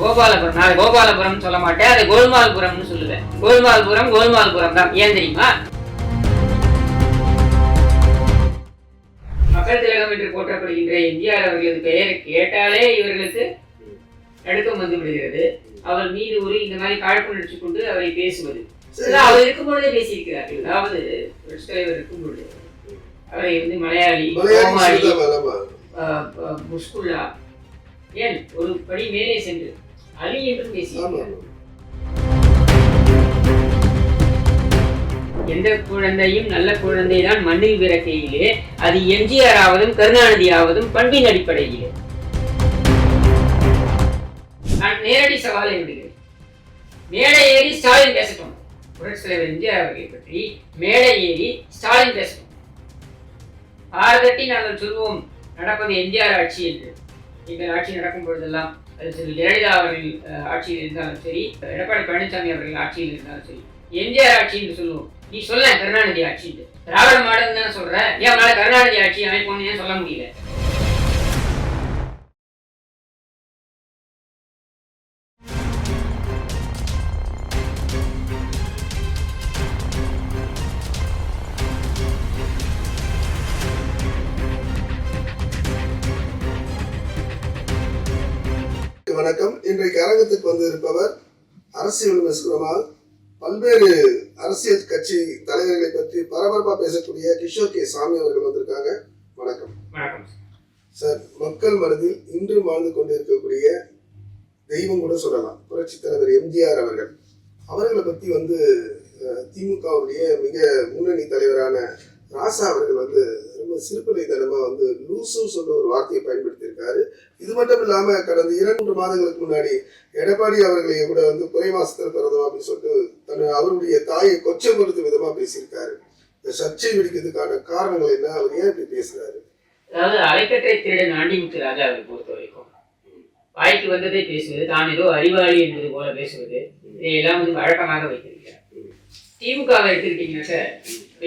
கோபாலபுரம். நான் கோபாலபுரம் சொல்ல மாட்டேன் அது கோல்மால்புரம்னு சொல்லுவேன். கோல்மால்புரம் கோல்மால்புரம் தான். ஏன் தெரியுமா? மக்கள் திலகம் என்று போற்றப்படுகின்ற எம்ஜிஆர் அவர்களது பெயரை கேட்டாலே இவர்களுக்கு நடுக்கம் வந்து விடுகிறது. அவர் மீது ஒரு இந்த மாதிரி காழ்ப்புணர்ச்சி கொண்டு அவரை பேசுவது. அவர் இருக்கும் பொழுதே பேசியிருக்கிறார்கள். அதாவது புரட்சித் தலைவர் இருக்கும் பொழுது அவரை வந்து மலையாளி கோமாளி முஸ்குல்லா ஏன்? ஒரு படி மேலே சென்று அலி என்றும் ஆமா பேசியிருக்கிறார் எந்த குழந்தையும் நல்ல குழந்தை தான் மண்ணில் பிறக்கையிலே அது எம்ஜிஆர் ஆவதும் கருணாநிதி ஆவதும் பண்பின் அடிப்படையிலே. நான் நேரடி சவாலை விடுகிறேன். மேடை ஏறி ஸ்டாலின் பேசட்டும். புரட்சி தலைவர் எம்ஜிஆர் அவர்களை பற்றி மேடை ஏறி ஸ்டாலின் பேசட்டும். ஆறுதட்டி நாங்கள் சொல்வோம் நடப்பது எம்ஜிஆர் ஆட்சி என்று. எங்கள் ஆட்சி நடக்கும் பொழுதெல்லாம் திரு ஜெயலலிதா அவர்கள் ஆட்சியில் இருந்தாலும் சரி எடப்பாடி பழனிசாமி அவர்கள் ஆட்சியில் இருந்தாலும் சரி எம்ஜிஆர் ஆட்சின்னு சொல்லுவோம். நீ சொல்ல கருணாநிதி ஆட்சி திராவிட மாடல் தானே சொல்ற. ஏன் அவனால கருணாநிதி ஆட்சி அமைப்போம்னு ஏன் சொல்ல முடியல? விமர்சனமாக பல்வேறு அரசியல் கட்சி தலைவர்களை பற்றி பரபரப்பா பேசக்கூடிய கிஷோர் கே சாமி அவர்கள் வந்திருக்காங்க. வணக்கம். வணக்கம் சார். மக்கள் மனதில் இன்று வாழ்ந்து கொண்டிருக்கக்கூடிய தெய்வம் கூட சொல்லலாம். புரட்சி தலைவர் எம்ஜிஆர் அவர்கள். அவர்களை பத்தி வந்து திமுகவுடைய மிக முன்னணி தலைவரான ராசா அவர்கள் வந்து ரொம்ப சிறுபிள்ளைத்தனமா வந்து லூசு சொல்ற ஒரு வார்த்தையை பயன்படுத்தியிருக்காரு. இது மட்டும் இல்லாம கடந்த இரண்டு மாதங்களுக்கு முன்னாடி எடப்பாடி அவர்களை கூட வந்து குறை மாசத்தில் பிறந்தோம் அப்படின்னு சொல்லிட்டு தன் அவருடைய தாயை கொச்சப்படுத்தும் விதமா பேசியிருக்காரு. இந்த சர்ச்சை வெடிக்கிறதுக்கான காரணங்கள் என்ன? அவர் ஏன் இப்படி பேசுறாரு? அதாவது அலைக்கற்றை திருடன் ஆண்டிமுத்து அவரை பொறுத்த வரைக்கும் வாய்க்கு வந்ததை பேசுவது தான் ஏதோ அறிவாளி என்பது போல பேசுவது இதையெல்லாம் வந்து வழக்கமாக வைத்திருக்கிறார். திமுகவை எடுத்துக்கிட்டீங்கன்னாக்க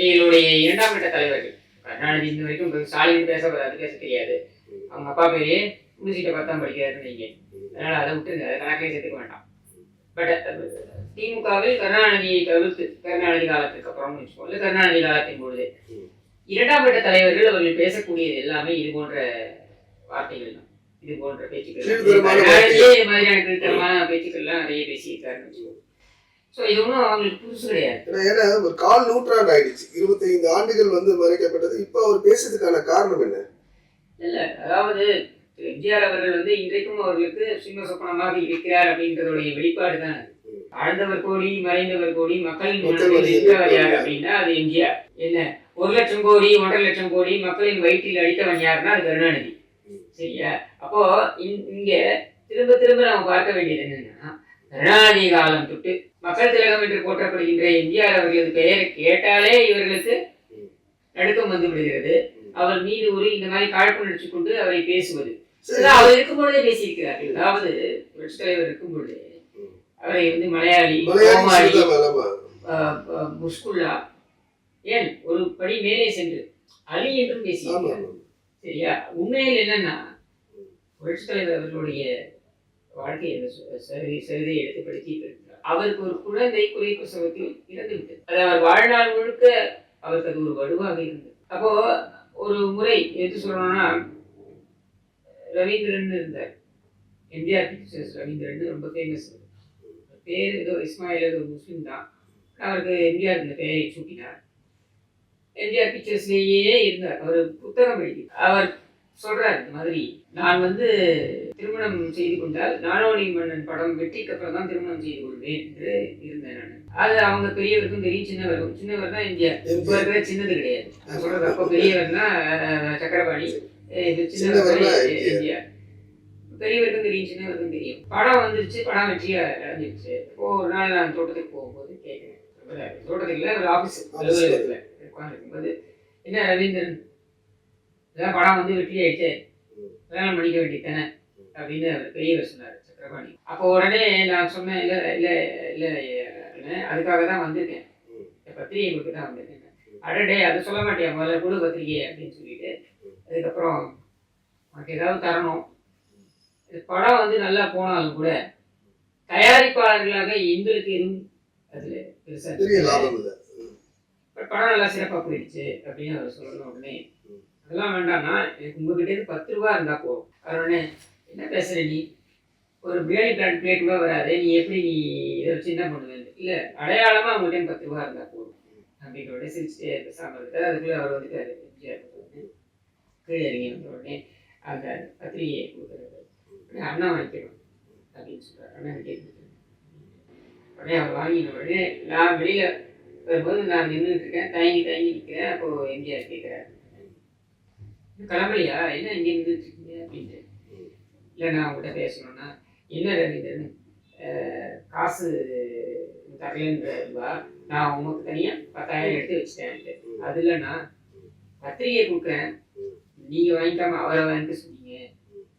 இவங்களுடைய இரண்டாம் கட்ட தலைவர்கள். கருணாநிதி இந்த வரைக்கும் ஸ்டாலின் பேச வராது பேச தெரியாது. அவங்க அப்பா பேரே முடிச்சிட்ட பத்தாம் படிக்கிறாருன்னு நீங்க அதனால அதை விட்டுருங்க அதை கணக்கிலே சேர்த்துக்க வேண்டாம். பட் திமுகவில் கருணாநிதியை தவிர்த்து கருணாநிதி காலத்துக்கு அப்புறம் வச்சுக்கோங்க கருணாநிதி காலத்தின் பொழுது. இரண்டாம் கட்ட தலைவர்கள் அவர்கள் பேசக்கூடியது எல்லாமே இது போன்ற வார்த்தைகள் தான். இது போன்ற பேச்சுக்கள். மாதிரியான கீழ்த்தரமான பேச்சுக்கள்லாம் நிறைய பேசியிருக்காருன்னு வச்சுக்கோங்க ஏன்னா ஒரு கால் நூற்றாண்டு ஆயிடுச்சு. இருபத்தைந்து ஆண்டுகள் வந்து மறைக்கப்பட்டது. இப்போ அவர் பேசுறதுக்கான காரணம் என்ன? இல்ல அதாவது எம்ஜிஆர் அவர்கள் வந்து இன்றைக்கும் அவர்களுக்கு சிம்ம சொப்பனமாக இருக்கிறார் அப்படின்றதுடைய வெளிப்பாடு தான் அது. ஆழ்ந்தவர் கோடி மறைந்தவர் கோடி மக்களின் மக்கள் மனதில் இருக்கிறவர் யார். அப்படின்னா அது எம்ஜிஆர். என்ன? ஒரு லட்சம் கோடி ஒன்றரை லட்சம் கோடி மக்களின் வயிற்றில் அடித்தவன் யாருன்னா அது கருணாநிதி. சரியா? அப்போ இங்- இங்க திரும்ப திரும்ப நம்ம பார்க்க வேண்டியது என்னன்னா கருணாநிதி காலம் தொட்டு மக்கள் திலகம் என்று போற்றப்படுகின்ற எம்ஜிஆர் அவர்களது பெயரை கேட்டாலே இவர்களுக்கு நடுக்கம் வந்து விடுகிறது அவர் மீது ஒரு இந்த மாதிரி காழ்ப்புணர்ச்சி கொண்டு அவரை பேசுவது அவர் இருக்கும் பொழுதே பேசியிருக்கிறார்கள் அதாவது புரட்சித் தலைவர் இருக்கும் பொழுது அவரை வந்து மலையாளி கோமாளி முஸ்குல்லா ஏன் ஒரு படி மேலே சென்று அலி என்றும் பேசியிருக்கிறார் சரியா உண்மையில் என்னன்னா புரட்சித் தலைவர் அவர்களுடைய வாழ்க்கையை சரி சரிதை எடுத்து இருக்கிறார் அவருக்கு ஒரு குழந்தை குறை பிரசவத்தில் இறந்துவிட்டது. அது அவர் வாழ்நாள் முழுக்க அவருக்கு அது ஒரு வலுவாக இருந்தது. அப்போ ஒரு முறை எது சொல்லணும்னா ரவீந்திரன் இருந்தார். எம்ஜிஆர் டீச்சர்ஸ் ரவீந்திரன் ரொம்ப ஃபேமஸ் பேர் ஏதோ இஸ்மாயில் ஏதோ ஒரு முஸ்லீம் தான். அவருக்கு எம்ஜிஆர் இந்த பெயரை சூட்டினார். எம்ஜிஆர் பிக்சர்ஸ்லேயே இருந்தார். அவர் புத்தகம் எழுதி. அவர் சொல்கிறார் இந்த மாதிரி நான் வந்து திருமணம் செய்து கொண்டால் நானோனி மன்னன் படம் வெற்றிக்கு அப்புறம் தான் திருமணம் செய்து கொள்வேன் என்று இருந்தேன் நான். அது அவங்க பெரியவருக்கும் தெரியும் சின்னவருக்கும் சின்னவர் தான் எம்ஜிஆர் இப்போ இருக்கிற சின்னது கிடையாது. சொல்றது அப்போ பெரியவர்னா சக்கரபாணி. சின்னவர். எம்ஜிஆர் பெரியவருக்கும் தெரியும் சின்னவருக்கும் தெரியும். படம் வந்துருச்சு படம் வெற்றியா அடைஞ்சிருச்சு இப்போ ஒரு நாள் நான் தோட்டத்துக்கு போகும்போது கேட்குறேன் தோட்டத்துக்கு இல்லை ஒரு ஆஃபீஸ் அலுவலகத்தில் உட்காந்துருக்கும்போது என்ன ரவீந்திரன் இதான் படம் வந்து வெற்றி ஆயிடுச்சு. கல்யாணம் பண்ணிக்க வேண்டியதானே அப்படின்னு பெரியவர் சொன்னார் சக்கரபாணி. அப்போ உடனே நான் சொன்னேன் இல்லை இல்லை இல்லை அதுக்காக தான் வந்திருக்கேன். இந்த பத்திரிகை கொடுக்க தான் வந்திருக்கேன். அடடே அதை சொல்ல மாட்டியா? முதல்ல கொடு பத்திரிகை அப்படின்னு சொல்லிட்டு. அதுக்கப்புறம் உனக்கு ஏதாவது தரணும். படம் வந்து நல்லா போனாலும் கூட தயாரிப்பாளர்களாக எங்களுக்கு எதுவும் அதுல பெருசா பெரிய லாபம் இல்ல. பட் படம் நல்லா சிறப்பா போயிடுச்சு அப்படின்னு அவர் சொல்லணும் உடனே அதெல்லாம் வேண்டாம்னா எனக்கு உங்ககிட்ட இருந்து பத்து ரூபா இருந்தா போதும். அவருடனே என்ன பேசுகிற நீ? ஒரு பிரியாணி பிளான் பிளேட் கூட வராது நீ எப்படி நீ இதை வச்சு என்ன பண்ணுவேன் இல்ல அடையாளமா உங்ககிட்ட பத்து ரூபா இருந்தா போதும். அப்படின்ற உடனே சிரிச்சுட்டே பேசாம இருக்காரு அதுக்குள்ளே அவர் வந்துட்டாரு எம்ஜிஆர் உடனே கீழே இறங்கி வந்த உடனே அந்த பத்திரிகையை கொடுக்குறாரு. உடனே அண்ணா வாங்கிக்கணும் அப்படின்னு சொல்கிறார் அண்ணா கேட்டு உடனே அவர் வாங்கின உடனே நான் வெளியில் வரும்போது நான் நின்றுட்டு இருக்கேன். தயங்கி தயங்கி நிற்கிறேன் அப்போ எம்ஜிஆர் கேட்குறாரு கிளம்பலையா? என்ன இங்கே நின்றுட்டு இருக்கீங்க? அப்படின்ட்டு. இல்லை நான் உங்கள்கிட்ட பேசணும்னா என்ன ரவீந்திரன் அஹ், காசு தரலன்றா நான் உமக்கு தனியாக பத்தாயிரம் எடுத்து வச்சுட்டேன் அது இல்லைன்னா பத்திரிகை கொடுக்குறேன். நீங்கள் வாங்கிக்காம அவரை வாங்கிக்க சொன்னீங்க.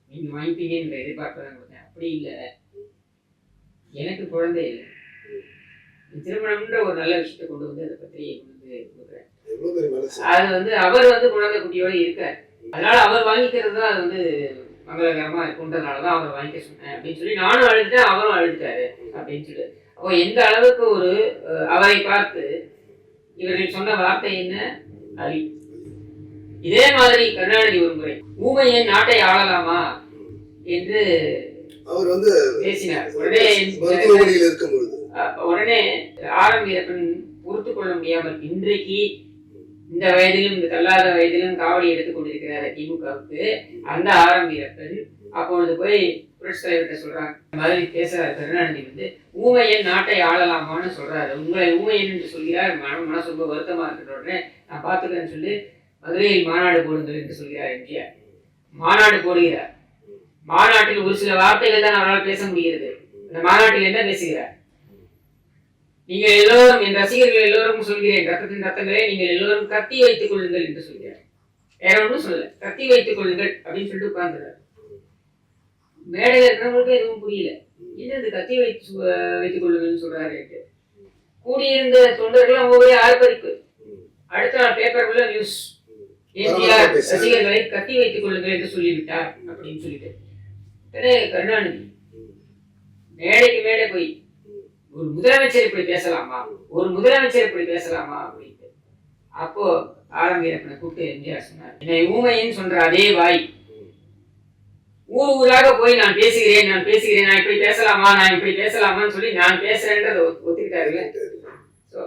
நீங்கள் வாங்கிப்பீங்கன்ற எதிர்பார்ப்பு தான் கொடுத்தேன். அப்படி இல்லை. எனக்கு குழந்தை இல்லை. திருமணம்ன்ற ஒரு நல்ல விஷயத்தை கொண்டு வந்து அந்த பத்திரிகை கொண்டு வந்து கொடுக்குறேன். அது வந்து அவர் வந்து குழந்தை குட்டியோட இருக்கார். அதனால அவர் வாங்கிக்கிறது தான் அது வந்து மங்களகரமா இருக்குன்றதுனால தான் அவர் வாங்கிக்க சொன்னேன் அப்படின்னு சொல்லி நானும் அழுதுட்டேன் அவரும் அழுதுட்டாரு அப்படின்னு சொல்லி. அப்போ எந்த அளவுக்கு ஒரு அவரை பார்த்து இவர்கள் சொன்ன வார்த்தை என்ன? அலி. இதே மாதிரி கருணாநிதி ஒரு முறை ஊமையன் நாட்டை ஆளலாமா? என்று அவர் வந்து பேசினார். உடனே உடனே ஆரம் வீரப்பன் பொறுத்து கொள்ள முடியாமல் இன்றைக்கு இந்த வயதிலும் இந்த தள்ளாத வயதிலும் காவடி எடுத்துக் கொண்டிருக்கிறார் திமுகவுக்கு. அந்த ஆரம் வீரப்பன் அப்பொழுது போய் புரட்சி தலைவர்கிட்ட சொல்றாங்க. இந்த மாதிரி பேசுறாரு கருணாநிதி வந்து ஊமையன் நாட்டை ஆளலாமான்னு சொல்றாரு. உங்களை ஊமையன் என்று சொல்கிறார். மன மனசு ரொம்ப வருத்தமா இருக்கிற உடனே நான் பார்த்துக்கிறேன்னு சொல்லி. மதுரையில் மாநாடு போடுங்கள் என்று சொல்கிறார் எம்ஜிஆர். மாநாடு போடுகிறார். மாநாட்டில் ஒரு சில வார்த்தைகள் தான் அவரால் பேச முடிகிறது. அந்த மாநாட்டில் என்ன பேசுகிறார்? நீங்கள் எல்லோரும் என் ரசிகர்கள் எல்லோரும் சொல்கிறேன் ரத்தத்தின் ரத்தங்களே நீங்கள் எல்லோரும் கத்தி வைத்துக் கொள்ளுங்கள் என்று சொல்கிறார். வேற ஒன்றும் சொல்லல. கத்தி வைத்துக் கொள்ளுங்கள் அப்படின்னு சொல்லிட்டு உட்கார்ந்துறாரு மேடையில் இருக்கிறவங்களுக்கு எதுவும் புரியல. என்னது கத்தி வைத்து வைத்துக் கொள்ளுங்கள்னு சொல்றாரு கூடியிருந்த தொண்டர்கள் ஒவ்வொரு ஆர்ப்பரிப்பு. அடுத்த நாள் பேப்பர்ல நியூஸ் எம்ஜிஆர் ரசிகர்களை கத்தி வைத்துக் கொள்ளுங்கள் என்று சொல்லிவிட்டார் அப்படின்னு சொல்லிட்டு. கருணாநிதி. மேடைக்கு மேடை போய் ஒரு முதலமைச்சர் இப்படி பேசலாமா? ஒரு முதலமைச்சர் இப்படி பேசலாமா அப்படின்ட்டு. அப்போ ஆலங்கீரப்பனை கூப்பிட்டு எம்ஜிஆர் சொன்னார் என்னை ஊமையின்னு சொல்ற அதே வாய். ஊர் ஊராக போய் நான் பேசுகிறேன் நான் பேசுகிறேன் நான் இப்படி பேசலாமா நான் இப்படி பேசலாமான்னு சொல்லி நான் பேசுறேன்றதை ஒத்து- ஒத்துக்கிட்டாருல்ல? So,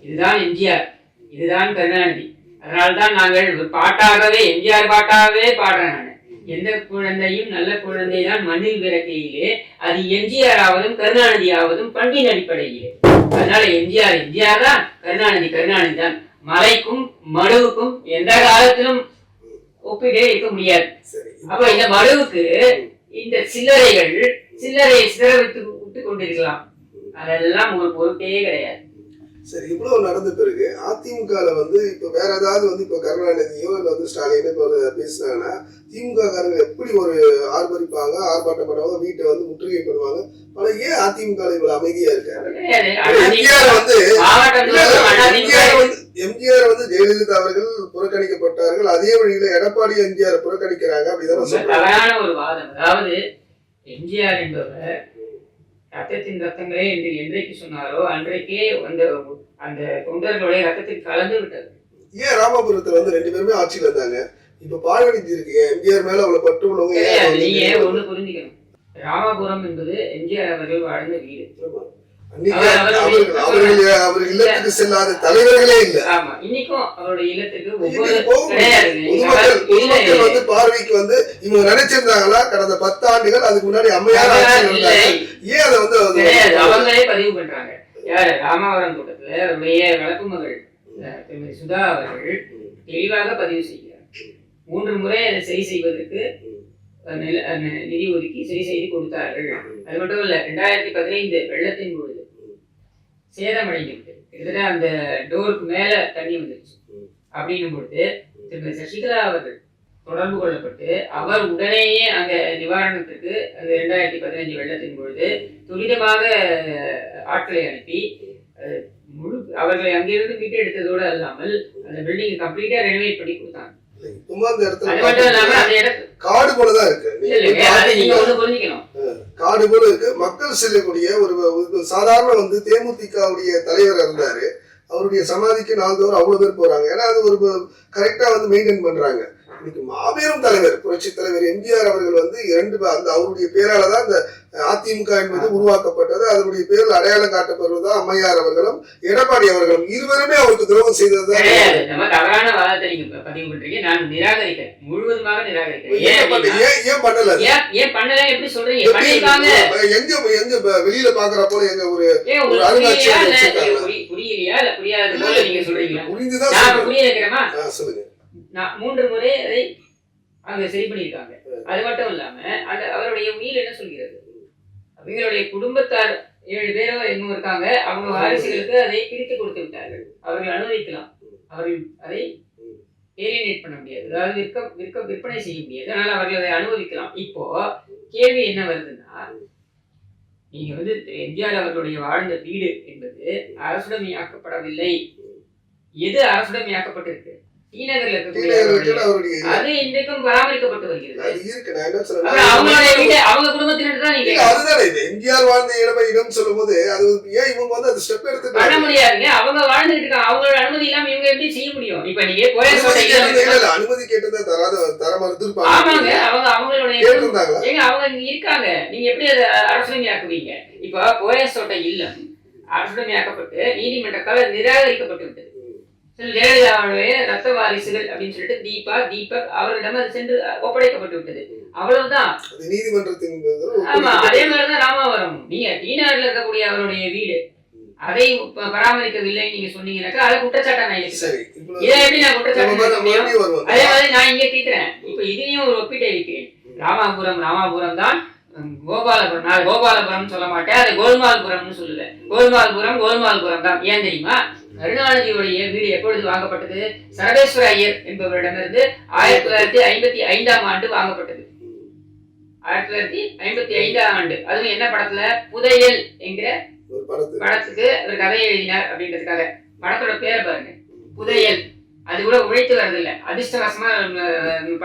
இதுதான் எம்ஜிஆர் இதுதான் கருணாநிதி. அதனால்தான் நாங்கள் ஒரு பாட்டாகவே எம்ஜிஆர் பாட்டாகவே பாடுறேன் நான். எந்த குழந்தையும் நல்ல குழந்தை தான் மண்ணில் பிறக்கையிலே அது எம்ஜிஆர் ஆவதும் கருணாநிதி ஆவதும் பண்பின் அடிப்படையிலே. அதனால எம்ஜிஆர் எம்ஜிஆர் தான் கருணாநிதி கருணாநிதி தான். மலைக்கும் மடுவுக்கும் எந்த காலத்திலும் ஒப்பிடே இருக்க முடியாது. அப்ப இந்த மடுவுக்கு இந்த சில்லறைகள் சில்லறையை சிதற விட்டு விட்டு கொண்டிருக்கலாம். அதெல்லாம் ஒரு பொருட்டே கிடையாது. சரி இவ்வளவு நடந்த பிறகு அதிமுகல வந்து இப்ப வேற ஏதாவது வந்து இப்ப கருணாநிதியோ இல்ல வந்து ஸ்டாலினோ இப்ப பேசுனாங்கன்னா திமுக காரங்க எப்படி ஒரு ஆர்ப்பரிப்பாங்க ஆர்ப்பாட்டம் பண்ணுவாங்க வீட்டை வந்து முற்றுகை பண்ணுவாங்க ஆனா ஏன் அதிமுக இவ்வளவு அமைதியா இருக்காரு எம்ஜிஆர் வந்து எம்ஜிஆர் வந்து எம்ஜிஆர் வந்து ஜெயலலிதா அவர்கள் புறக்கணிக்கப்பட்டார்கள். அதே வழியில எடப்பாடி எம்ஜிஆர் புறக்கணிக்கிறாங்க அப்படிதான் ஒரு வாதம். அதாவது எம்ஜிஆர் என்பவர் ரத்தத்தின் ரத்தங்களே என்று என்றைக்கு சொன்னாரோ அன்றைக்கே அந்த அந்த தொண்டர்களுடைய ரத்தத்தில் கலந்து விட்டது. ஏன் ராமபுரத்துல வந்து ரெண்டு பேருமே ஆட்சியில இருந்தாங்க? இப்ப பாழ்வடைஞ்சு இருக்கீங்க. எம்ஜிஆர் மேல அவ்வளவு பற்று உள்ளவங்க நீங்க ஒண்ணு புரிஞ்சுக்கணும். ராமபுரம் என்பது எம்ஜிஆர் அவர்கள் வாழ்ந்த வீடு. அவர்கள் இல்லத்துக்கு செல்லாத தலைவர்களே இல்ல. பொதுமக்கள் வந்து பார்வைக்கு வந்து இவங்க நினைச்சிருந்தாங்களா? கடந்த பத்து ஆண்டுகள் அதுக்கு முன்னாடி அம்மையார் ஏன் அதை வந்து அவங்களே பதிவு பண்றாங்க. ராமவரம் திருமதி சுதா அவர்கள் தெளிவாக பதிவு செய்கிறார். மூன்று முறை அதை சரி செய்வதற்கு நில- நிதி ஒதுக்கி சரி செய்து கொடுத்தார்கள். அது மட்டும் இல்லை ரெண்டாயிரத்தி பதினைந்து வெள்ளத்தின் பொழுது சேதமடைந்து கிட்டத்தட்ட அந்த டோருக்கு மேல தண்ணி வந்துருச்சு. அப்படின்னும் பொழுது திருமதி சசிகலா அவர்கள் தொடர்பு கொள்ளப்பட்டு அவர் உடனேயே அங்க நிவாரணத்துக்கு அந்த ரெண்டாயிரத்தி பதினஞ்சு வெள்ளத்தின் பொழுது துரிதமாக ஆட்களை அனுப்பி முழு அவர்களை அங்கிருந்து மீட்டு எடுத்ததோடு அல்லாமல் அந்த பில்டிங் கம்ப்ளீட்டா ரெனோவேட் பண்ணி கொடுத்தாங்க. சும்மா அந்த இடத்துல காடு போலதான் இருக்கு. காடு போல இருக்கு. மக்கள் செல்லக்கூடிய ஒரு ஒரு சாதாரண வந்து தேமுதிகவுடைய தலைவர் இருந்தாரு. அவருடைய சமாதிக்கு நாள்தோறும் அவ்வளவு பேர் போறாங்க. ஏன்னா அது ஒரு கரெக்டா வந்து மெயின்டைன் பண்றாங்க. இன்னைக்கு மாபெரும் தலைவர் புரட்சி தலைவர் எம்ஜிஆர் அவர்கள் வந்து இரண்டு அந்த அவருடைய பேரால தான் இந்த அதிமுக என்பது உருவாக்கப்பட்டது. அதனுடைய பேரில் அடையாளம் காட்டப்படுவதுதான் அம்மையார் அவர்களும் எடப்பாடி அவர்களும். இருவருமே அவருக்கு துரோகம் இப்ப வெளியில பாக்குற போல எங்க ஒரு அருங்காட்சியகம் புரியலையா? இல்ல வச்சிருக்காங்க. நீங்க புரி- புரியலையா? இல்ல புரியாத போல நீங்க சொல்றீங்களா? புரிந்துதான் நான் இப்ப சொல்றேன். புரிய வைக்கிறேமா ஆ, சொல்லுங்க. மூன்று முறை அதை அங்க சரி பண்ணியிருக்காங்க. அது மட்டும் இல்லாம அந்த அவருடைய உயிர் என்ன சொல்கிறது? அவங்களுடைய குடும்பத்தார் ஏழு பேரோ என்னமோ இருக்காங்க. அவங்க வாரிசுகளுக்கு அதை பிரித்து கொடுத்து விட்டார்கள். அவர்கள் அனுமதிக்கலாம். அவர்கள் அதை ஏலினேட் பண்ண முடியாது. அதாவது விற்க விற்க விற்பனை செய்ய முடியாது. அதனால அவர்கள் அதை அனுபவிக்கலாம் இப்போ கேள்வி என்ன வருதுன்னா நீங்க வந்து எம்ஜிஆர் அவர்களுடைய வாழ்ந்த வீடு என்பது அரசுடமையாக்கப்படவில்லை. எது அரசுடமையாக்கப்பட்டிருக்கு? அது இன்றைக்கும் பராமரிக்கப்பட்டு வருகிறது. அவங்க குடும்பத்தினர் தான் அதுதானே இது எம்ஜிஆர் வாழ்ந்த இடம் இடம் சொல்லும் போது அது ஏன் இவங்க வந்து ஸ்டெப் பண்ண எடுத்துட்டாங்க முடியாதுங்க. அவங்க வாழ்ந்துட்டு இருக்காங்க அவங்களோட அனுமதி இல்லாம இவங்க எப்படி செய்ய முடியும்? இப்ப நீங்க போயஸ் அனுமதி கேட்டது தராத தர மறுத்திருப்பாங்க. ஆமாங்க அவங்க கேட்டிருந்தாங்களா? ஏங்க அவங்க இருக்காங்க. நீங்க எப்படி அதை அரசுடைமையாக்குவீங்க? இப்ப போயஸோட இல்லம். அரசுடைமையாக்கப்பட்டு நீதிமன்றத்தால் நிராகரிக்கப்பட்டு ஜெயலலிதாவுடைய ரத்த வாரிசுகள் அப்படின்னு சொல்லிட்டு தீபா தீபக் அவர்களிடம் அது சென்று ஒப்படைக்கப்பட்டு விட்டது. அவ்வளவுதான். நீதிமன்றத்தின் ஆமா அதே மாதிரிதான் ராமாவரம். நீங்க டீனார்ல இருக்கக்கூடிய அவருடைய வீடு. அதை பராமரிக்கவில்லை நீங்க சொன்னீங்கன்னாக்கா அதை குற்றச்சாட்டா நான் இதை எப்படி நான் குற்றச்சாட்டு அதே மாதிரி நான் இங்க கேட்கிறேன். இப்ப இதையும் ஒரு ஒப்பீட்டை வைக்கிறேன் ராமாபுரம் ராமாபுரம் தான் கோபாலபுரம். நான் கோபாலபுரம் சொல்ல மாட்டேன் அது கோல்மால்புரம்னு சொல்லல. கோல்மால்புரம் கோல்மால்புரம் தான். ஏன் தெரியுமா? கருணாநிதியுடைய வீடு எப்பொழுது வாங்கப்பட்டது? சரவேஸ்வர ஐயர் என்பவரிடமிருந்து ஆயிரத்தி தொள்ளாயிரத்தி ஐம்பத்தி ஐந்தாம் ஆண்டு வாங்கப்பட்டது. ஆயிரத்தி தொள்ளாயிரத்தி ஐம்பத்தி ஐந்தாம் ஆண்டு. அதுவும் என்ன படத்துல? புதையல் என்கிற படத்துக்கு அவர் கதையை எழுதினார் அப்படின்றதுக்காக. படத்தோட பேரை பாருங்க. புதையல். அது கூட உழைத்து வர்றதில்ல. அதிர்ஷ்டவசமா நம்ம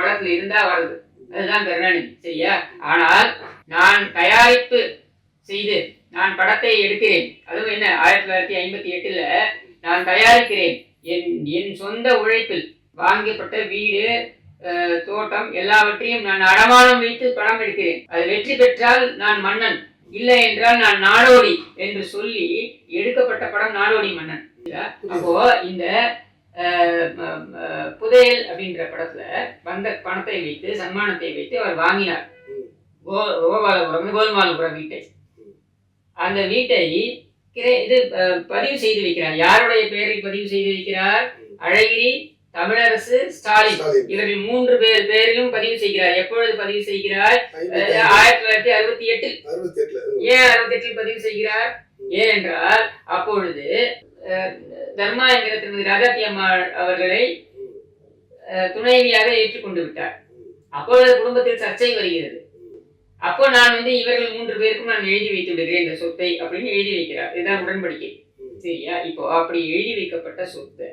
படத்துல இருந்தா வருது அதுதான் கருணாநிதி. சரியா? ஆனால் நான் தயாரிப்பு செய்து நான் படத்தை எடுக்கிறேன். அதுவும் என்ன? ஆயிரத்தி தொள்ளாயிரத்தி ஐம்பத்தி எட்டுல நான் தயாரிக்கிறேன். என் என் சொந்த உழைப்பில் வாங்கப்பட்ட வீடு தோட்டம் எல்லாவற்றையும் நான் அடமானம் வைத்து படம் எடுக்கிறேன். அது வெற்றி பெற்றால் நான் மன்னன் இல்லை என்றால் நான் நாடோடி என்று சொல்லி எடுக்கப்பட்ட படம் நாடோடி மன்னன்? அப்போ இந்த புதையல் அப்படின்ற படத்துல வந்த பணத்தை வைத்து சன்மானத்தை வைத்து அவர் வாங்கினார். கோபாலபுரம் கோல்மாலபுரம் வீட்டை. அந்த வீட்டை இது பதிவு செய்து வைக்கிறார் யாருடைய பெயரில் பதிவு செய்து வைக்கிறார் அழகிரி தமிழரசு ஸ்டாலின். இவர்கள் மூன்று பேர் பேரிலும் பதிவு செய்கிறார். எப்பொழுது பதிவு செய்கிறார்? ஆயிரத்தி தொள்ளாயிரத்தி அறுபத்தி எட்டில். ஏன் அறுபத்தி எட்டில் பதிவு செய்கிறார்? ஏனென்றால் அப்பொழுது தர்மா என்கிற திருமதி ராஜாத்தி அம்மாள் அவர்களை துணைவியாக ஏற்றுக்கொண்டு விட்டார். அப்பொழுது குடும்பத்தில் சர்ச்சை வருகிறது. அப்போ நான் வந்து இவர்கள் மூன்று பேருக்கும் நான் எழுதி வைத்து விடுகிறேன் இந்த சொத்தை அப்படின்னு எழுதி வைக்கிறார். இதுதான் உடன்படிக்கை. சரியா? இப்போ அப்படி எழுதி வைக்கப்பட்ட சொத்தை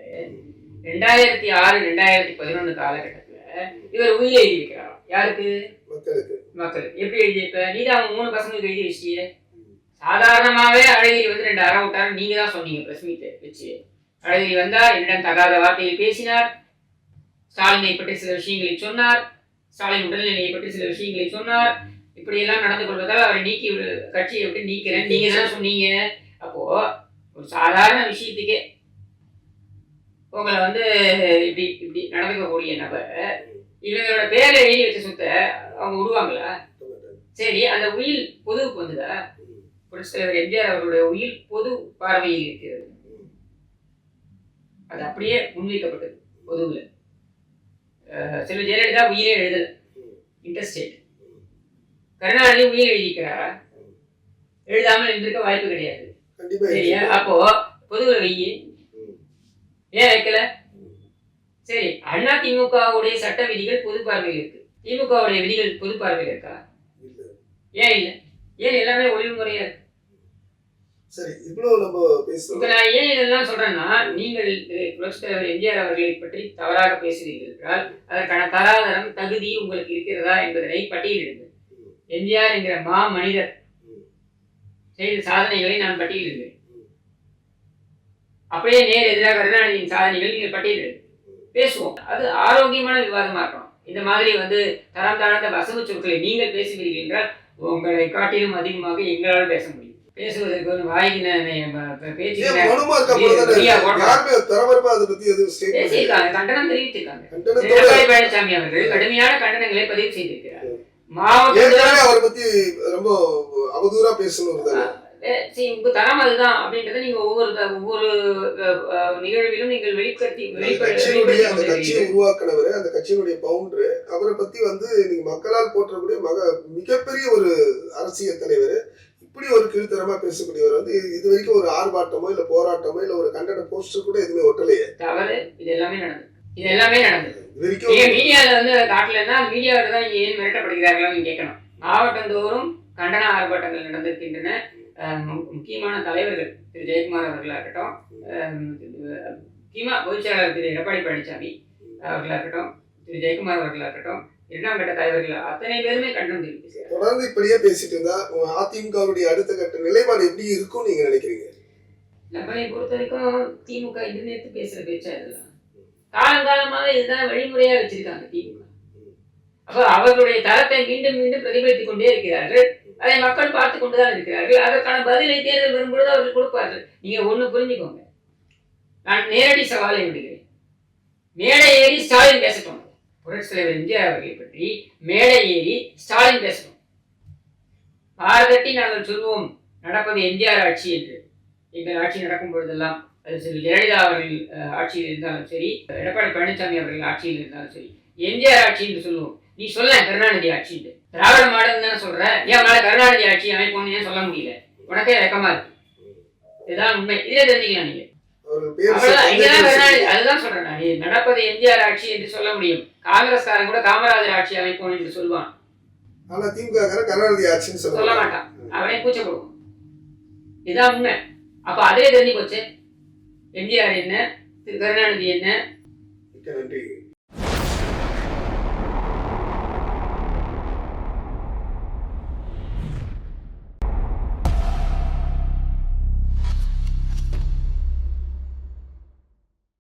ரெண்டாயிரத்தி ஆறு ரெண்டாயிரத்தி பதினொன்னு காலகட்டத்துல இவர் உயிர் எழுதி வைக்கிறாராம். யாருக்கு? மக்களுக்கு. எப்படி எழுதி வைப்ப? நீ தான் அவங்க மூணு பசங்களுக்கு எழுதி வச்சியே சாதாரணமாவே அழகிரி வந்து ரெண்டு அரை விட்டாரு நீங்க தான் சொன்னீங்க பிரஸ் மீட் வச்சு. அழகிரி வந்தார் என்னிடம் தகாத வார்த்தையில் பேசினார். ஸ்டாலினை பற்றி சில விஷயங்களை சொன்னார். ஸ்டாலின் உடல்நிலையை பற்றி சில விஷயங்களை சொன்னார். இப்படி எல்லாம் நடந்து கொள்வதால் அவரை நீக்கி கட்சியை விட்டு நீக்கிறேன். நீங்க தான் சொன்னீங்க? அப்போ ஒரு சாதாரண விஷயத்துக்கே உங்களை வந்து இப்படி இப்படி நடந்துக்கக்கூடிய நபர் இவங்களோட பேர்ல எழுதி வச்ச சொத்தை அவங்க விடுவாங்களா சரி அந்த உயில் பொதுவுக்கு வந்ததா? புரட்சித் தலைவர் எம்ஜிஆர் அவர்களுடைய உயில் பொது பார்வையில் இருக்கிறது. அது அப்படியே முன்வைக்கப்பட்டது பொதுவில். செல்வ ஜெயலலிதா உயிரே எழுதல. இன்டர்ஸ்டேட் கருணாநிதி உயிர் எழுதிக்கிறாரா எழுதாமல் இருந்திருக்க வாய்ப்பு கிடையாது. சரியா? அப்போ பொதுவில் வெய்யி ஏன் வைக்கல? சரி அண்ணா திமுகவுடைய சட்ட விதிகள் பொது பார்வையில் இருக்கு. திமுகவுடைய விதிகள் பொது பார்வையில் இருக்கா. ஏன் இல்லை? ஏன் எல்லாமே ஒழுங்குமுறையா இருக்கு? சரி இவ்வளவு நம்ம இப்ப பேசுறோம் நான் ஏன் இதெல்லாம் சொல்றேன்னா நீங்கள் திரு புரட்சித் தலைவர் எம்ஜிஆர் அவர்களை பற்றி தவறாக பேசுகிறீர்கள் என்றால் அதற்கான தராதரம் தகுதி உங்களுக்கு இருக்கிறதா என்பதனை பட்டியலிடுங்கள். எம்ஜிஆர் என்கிற மா மனிதர் செய்த சாதனைகளை நான் பட்டியலிடுவேன். அப்படியே நேர் எதிராக கருணாநிதியின் சாதனைகள் நீங்கள் பட்டியலிடு பேசுவோம். அது ஆரோக்கியமான விவாதமா இருக்கணும். இந்த மாதிரி வந்து தரம் தாழ்ந்த வசவு சொற்களை நீங்கள் பேசுகிறீர்கள் என்றால் உங்களை காட்டிலும் அதிகமாக எங்களால் பேச முடியும். பேசுவதற்கு ஒரு வாய்க்கு பேசியிருக்காங்க. கண்டனம் தெரிவித்திருக்காங்க பழனிசாமி அவர்கள் கடுமையான கண்டனங்களை பதிவு செய்திருக்கிறார். ஏற்கனவே அவரை பத்தி ரொம்ப அவதூறா பேசணும் உங்க தரம் அதுதான் அப்படின்றத நீங்க ஒவ்வொரு ஒவ்வொரு நிகழ்விலும் நீங்கள் வெளிப்படுத்தி அந்த கட்சியை. உருவாக்குனவர் அந்த கட்சியினுடைய பவுண்டர் அவரை பத்தி வந்து நீங்க மக்களால் போற்றக்கூடிய மக மிகப்பெரிய ஒரு அரசியல் தலைவர் இப்படி ஒரு கீழ்த்தரமா பேசக்கூடியவர் வந்து இது வரைக்கும் ஒரு ஆர்ப்பாட்டமோ இல்ல போராட்டமோ இல்ல ஒரு கண்டன போஸ்டர் கூட எதுவுமே ஒட்டலையே. தவறு இது எல்லாமே நடந்தது. இது எல்லாமே நடந்தது. நீங்க மீடியால வந்து காட்டலைன்னா மீடியாவில தான் நீங்க ஏன் மிரட்டப்படுகிறார்களோ நீங்க கேட்கணும். மாவட்டந்தோறும் கண்டன ஆர்ப்பாட்டங்கள் நடந்திருக்கின்றன. முக்கியமான தலைவர்கள் திரு. ஜெயக்குமார் அவர்களாக இருக்கட்டும் அஹ், முக்கியமா பொதுச் செயலாளர் திரு. எடப்பாடி பழனிசாமி அவர்களாக இருக்கட்டும் திரு. ஜெயக்குமார் அவர்களாக இருக்கட்டும் இரண்டாம் கட்ட தலைவர்கள் அத்தனை பேருமே கண்டனம் தெரிவிக்கிறார் தொடர்ந்து இப்படியே பேசிட்டு இருந்தா அதிமுகவுடைய அடுத்த கட்ட நிலைப்பாடு எப்படி இருக்கும்னு நீங்க நினைக்கிறீங்க? நம்மளை பொறுத்த வரைக்கும் திமுக இது நேற்று பேசுற பேச்சா இதெல்லாம் காலங்காலமாக இதுதான் வழிமுறையா வச்சிருக்காங்க திமுக. அப்போ அவர்களுடைய தரத்தை மீண்டும் மீண்டும் பிரதிபலித்துக் கொண்டே இருக்கிறார்கள். அதை மக்கள் பார்த்து கொண்டுதான் இருக்கிறார்கள். அதற்கான பதிலை தேர்தல் வரும்பொழுது அவர்கள் கொடுப்பார்கள். நீங்க ஒண்ணு புரிஞ்சுக்கோங்க. நான் நேரடி சவாலை விடுகிறேன். மேடை ஏறி ஸ்டாலின் பேசட்டும். புரட்சித்தலைவர் எம்ஜிஆர் அவர்களை பற்றி மேடை ஏறி ஸ்டாலின் பேசட்டும். பாரதட்டி நாங்கள் சொல்வோம் நடப்பது எம்ஜிஆர் ஆட்சி என்று. எங்கள் ஆட்சி நடக்கும் பொழுதெல்லாம் ஜெயலலிதா அவர்கள் ஆட்சியில் இருந்தாலும் சரி எடப்பாடி பழனிசாமி அவர்கள் ஆட்சியில் இருந்தாலும் சரி எம்ஜிஆர் ஆட்சி என்று சொல்லுவோம். நீ சொல்ல கருணாநிதி ஆட்சி திராவிட மாடல் தானே சொல்ற? ஏன் உன்னால கருணாநிதி ஆட்சி அமைப்போம்னு ஏன் சொல்ல முடியல? உனக்கே வெக்கமா இருக்கு. இதுதான் உண்மை. இதே தெரிஞ்சுக்கலாம் நீங்க. அதுதான் சொல்றேன் நடப்பது எம்ஜிஆர் ஆட்சி என்று சொல்ல முடியும். காங்கிரஸ்காரன் கூட காமராஜர் ஆட்சி அமைப்போம் என்று சொல்லுவான். ஆனா திமுக காரன் கருணாநிதி ஆட்சின்னு சொல்ல மாட்டான். அவனே கூச்சப்படுவான். இதுதான் உண்மை. அப்ப அதே தெரிஞ்சு போச்சு. எம்ஜிஆர் என்ன? திரு கருணாநிதி என்ன? மிக்க நன்றி.